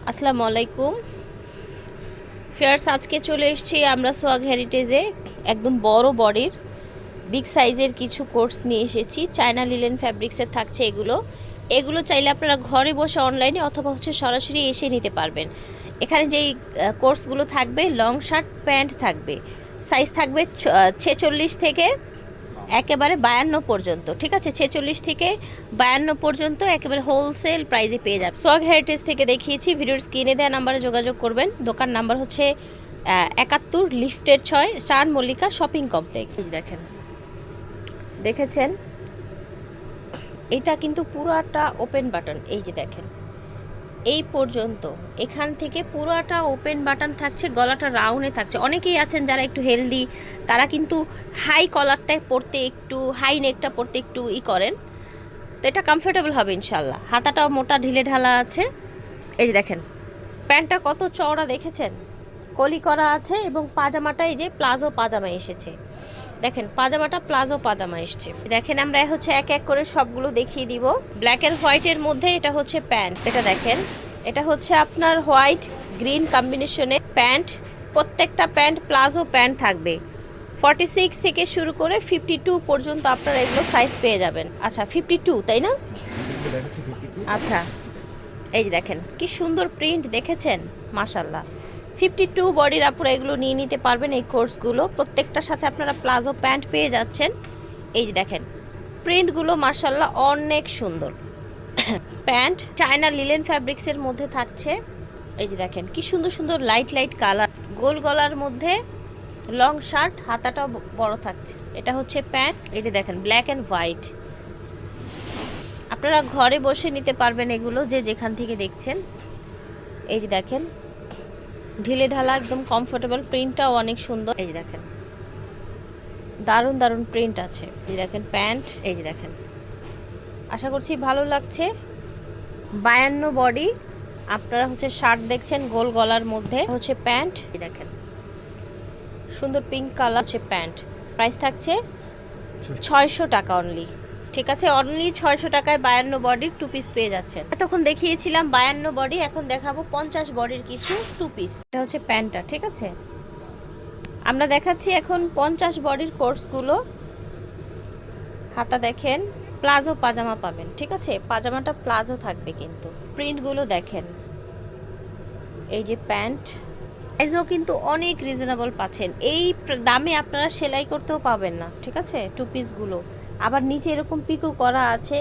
আসসালামু আলাইকুম। ফেয়ার্স, আজকে চলে এসেছি আমরা সোয়াগ হেরিটেজে, একদম বড় বডির, বিগ সাইজের কিছু কোর্স নিয়ে এসেছি। চায়না লিলেন ফ্যাব্রিক্সের থাকছে এগুলো। এগুলো চাইলে আপনারা ঘরে বসে অনলাইনে অথবা হচ্ছে সরাসরি এসে নিতে পারবেন। এখানে যেই কোর্সগুলো থাকবে, লং শার্ট, প্যান্ট থাকবে। সাইজ থাকবে ছেচল্লিশ থেকে একেবারে বায়ান্ন পর্যন্ত, ঠিক আছে? ছেচল্লিশ থেকে বায়ান্ন পর্যন্ত একেবারে হোলসেল প্রাইসে পেয়ে যাবে সোয়াগ হেরিটেজ থেকে দেখিয়েছি, ভিডিওর স্ক্রিনে দেওয়া নাম্বারে যোগাযোগ করবেন। দোকান নাম্বার হচ্ছে একাত্তর লিফটের ছয়, স্টার মল্লিকা শপিং কমপ্লেক্স দেখেন, দেখেছেন? এটা কিন্তু পুরাটা ওপেন বাটন এই যে দেখেন। এই পর্যন্ত। এখান থেকে পুরোটা ওপেন বাটন থাকছে, গলাটা রাউন্ডে থাকছে। অনেকেই আছেন যারা একটু হেলদি তারা কিন্তু হাই কলারটায় পরতে একটু হাই নেকটা পরতে একটু ই করেন। তো এটা কমফোর্টেবল হবে ইনশাল্লাহ হাতাটাও মোটা ঢিলে ঢালা আছে। এই যে দেখেন, প্যান্টটা কত চওড়া দেখেছেন? কলি করা আছে এবং পাজামাটা এই যে প্লাজো পাজামা এসেছে। দেখেন পাজামাটা প্লাজো পাজামা এসছে। দেখেন আমরা হচ্ছে এক এক করে সবগুলো দেখিয়ে দিব। ব্ল্যাক অ্যান্ড হোয়াইটের মধ্যে এটা হচ্ছে প্যান্ট। এটা দেখেন এটা হচ্ছে আপনার হোয়াইট গ্রিন কম্বিনেশনে প্যান্ট। প্রত্যেকটা প্যান্ট প্লাজো প্যান্ট থাকবে। ফর্টি সিক্স থেকে শুরু করে ফিফটি টু পর্যন্ত আপনারা এগুলো সাইজ পেয়ে যাবেন। আচ্ছা ফিফটি টু তাই না? আচ্ছা এই যে দেখেন কি সুন্দর প্রিন্ট দেখেছেন? মাশাল্লাহ ফিফটি টু বডির আপনারা এগুলো নিয়ে নিতে পারবেন এই কোর্সগুলো। প্রত্যেকটার সাথে আপনারা প্লাজো প্যান্ট পেয়ে যাচ্ছেন। এই যে দেখেন, প্রিন্টগুলো মাশাল্লাহ অনেক সুন্দর। প্যান্ট চায়না লিলেন ফ্যাব্রিক্সের মধ্যে থাকছে। এই যে দেখেন, কি সুন্দর সুন্দর লাইট লাইট কালার। গোল গলার মধ্যে লং শার্ট, হাতাটাও বড় থাকছে। এটা হচ্ছে প্যান্ট। এই যে দেখেন, ব্ল্যাক অ্যান্ড হোয়াইট। আপনারা ঘরে বসে নিতে পারবেন এগুলো যে যেখান থেকে দেখছেন। এই যে দেখেন ঢিলে ঢালা একদম কমফোর্টেবল প্রিন্টটাও অনেক সুন্দর। এই দেখেন। দারুণ দারুণ প্রিন্ট আছে। এই দেখেন প্যান্ট এই যে দেখেন। আশা করছি ভালো লাগছে। বায়ান্ন বডি আপনারা হচ্ছে শার্ট দেখছেন গোল গলার মধ্যে। হচ্ছে প্যান্ট এই দেখেন। সুন্দর পিঙ্ক কালার হচ্ছে প্যান্ট প্রাইস থাকছে ছয়শো। টাকা অনলি ঠিক আছে অনলি ছয়শো টাকায় বায়ান্ন বডির টু পিস পেয়ে যাচ্ছেন। এতক্ষণ দেখিয়েছিলাম বায়ান্ন বডি এখন দেখাবো পঞ্চাশ বডির কিছু টু পিস এটা হচ্ছে প্যান্টটা, ঠিক আছে? আমরা দেখাচ্ছি এখন পঞ্চাশ বডির কোর্সগুলো হাতা দেখেন, প্লাজো পাজামা পাবেন, ঠিক আছে? পাজামাটা প্লাজো থাকবে কিন্তু। প্রিন্টগুলো দেখেন। এই যে প্যান্ট। প্রাইসও কিন্তু অনেক রিজনেবল পাচ্ছেন। এই দামে আপনারা সেলাই করতেও পাবেন না, ঠিক আছে? টু পিসগুলো আবার নিচে এরকম পিকো করা আছে।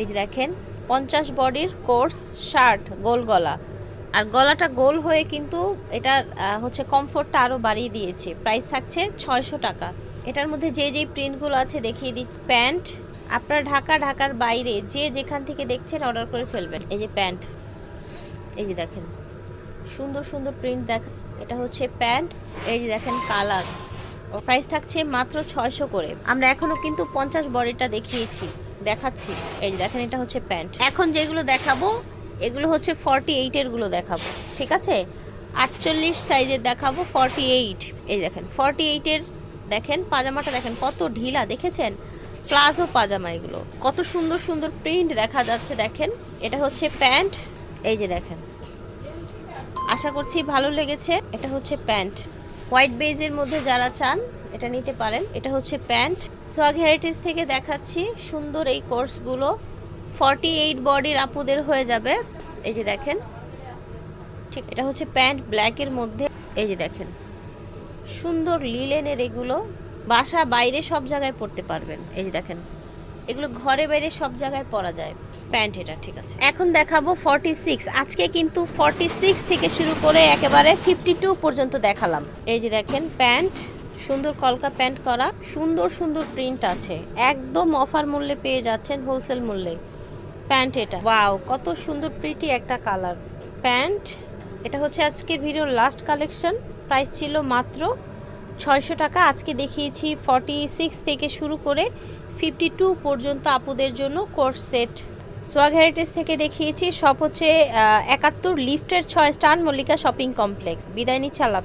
এই যে দেখেন, পঞ্চাশ বডির কোর্স শার্ট, গোল গলা। আর গলাটা গোল হয়ে কিন্তু এটা হচ্ছে কমফোর্টটা আরও বাড়িয়ে দিয়েছে। প্রাইস থাকছে ছয়শো টাকা। এটার মধ্যে যে যে প্রিন্টগুলো আছে দেখিয়ে দিচ্ছি। প্যান্ট, আপনার ঢাকা, ঢাকার বাইরে যে যেখান থেকে দেখছেন অর্ডার করে ফেলবেন। এই যে প্যান্ট। এই যে দেখেন, সুন্দর সুন্দর প্রিন্ট দেখ, এটা হচ্ছে প্যান্ট। এই যে দেখেন কালার। প্রাইস থাকছে মাত্র ছয়শো করে। আমরা এখনও কিন্তু পঞ্চাশ বডিটা দেখিয়েছি, দেখাচ্ছি। এই যে দেখেন, এটা হচ্ছে প্যান্ট। এখন যেগুলো দেখাবো, এগুলো হচ্ছে ফর্টি এইটেরগুলো দেখাবো, ঠিক আছে? আটচল্লিশ সাইজের দেখাবো ফর্টি এইট এই দেখেন ফর্টি এইটের দেখেন, পাজামাটা দেখেন, কত ঢিলা, দেখেছেন? প্লাজো পাজামা এগুলো। কত সুন্দর সুন্দর প্রিন্ট দেখা যাচ্ছে, দেখেন? এটা হচ্ছে প্যান্ট, এই যে দেখেন। আশা করছি ভালো লেগেছে, এটা হচ্ছে প্যান্ট। হোয়াইট বেজের মধ্যে যারা চান, এটা নিতে পারেন। এটা হচ্ছে প্যান্ট। সোয়াগ হেরিটেজ থেকে দেখাচ্ছি সুন্দর এই কোর্সগুলো। ফর্টি এইট বডির আপুদের হয়ে যাবে। এই যে দেখেন, ঠিক এটা হচ্ছে প্যান্ট ব্ল্যাকের মধ্যে। এই যে দেখেন, সুন্দর লিলেনের এগুলো। বাসা বাইরে সব জায়গায় পরতে পারবেন। এই যে দেখেন, এগুলো ঘরে বাইরে সব জায়গায় পরা যায়। প্যান্ট এটা, ঠিক আছে। এখন দেখাবো ফর্টি সিক্স আজকে কিন্তু ফর্টি সিক্স থেকে শুরু করে একেবারে ফিফটি টু পর্যন্ত দেখালাম। এই যে দেখেন, প্যান্ট, সুন্দর কলকা প্যান্ট করা, সুন্দর সুন্দর প্রিন্ট আছে। একদম অফার মূল্যে পেয়ে যাচ্ছেন হোলসেল মূল্যে। প্যান্ট এটা ওয়াও কত সুন্দর প্রিটি একটা কালার প্যান্ট, এটা হচ্ছে আজকের ভিডিওর লাস্ট কালেকশন প্রাইস ছিল মাত্র ছয়শো টাকা। আজকে দেখিয়েছি ফর্টি সিক্স থেকে শুরু করে ফিফটি টু পর্যন্ত আপুদের জন্য কোর্স সেট সোয়াগ হেরিটেজ থেকে দেখিয়েছি। সব হচ্ছে একাত্তর লিফটের ছয় স্টার মল্লিকা শপিং কমপ্লেক্স। বিদায় নিচ্ছে, আল্লাহ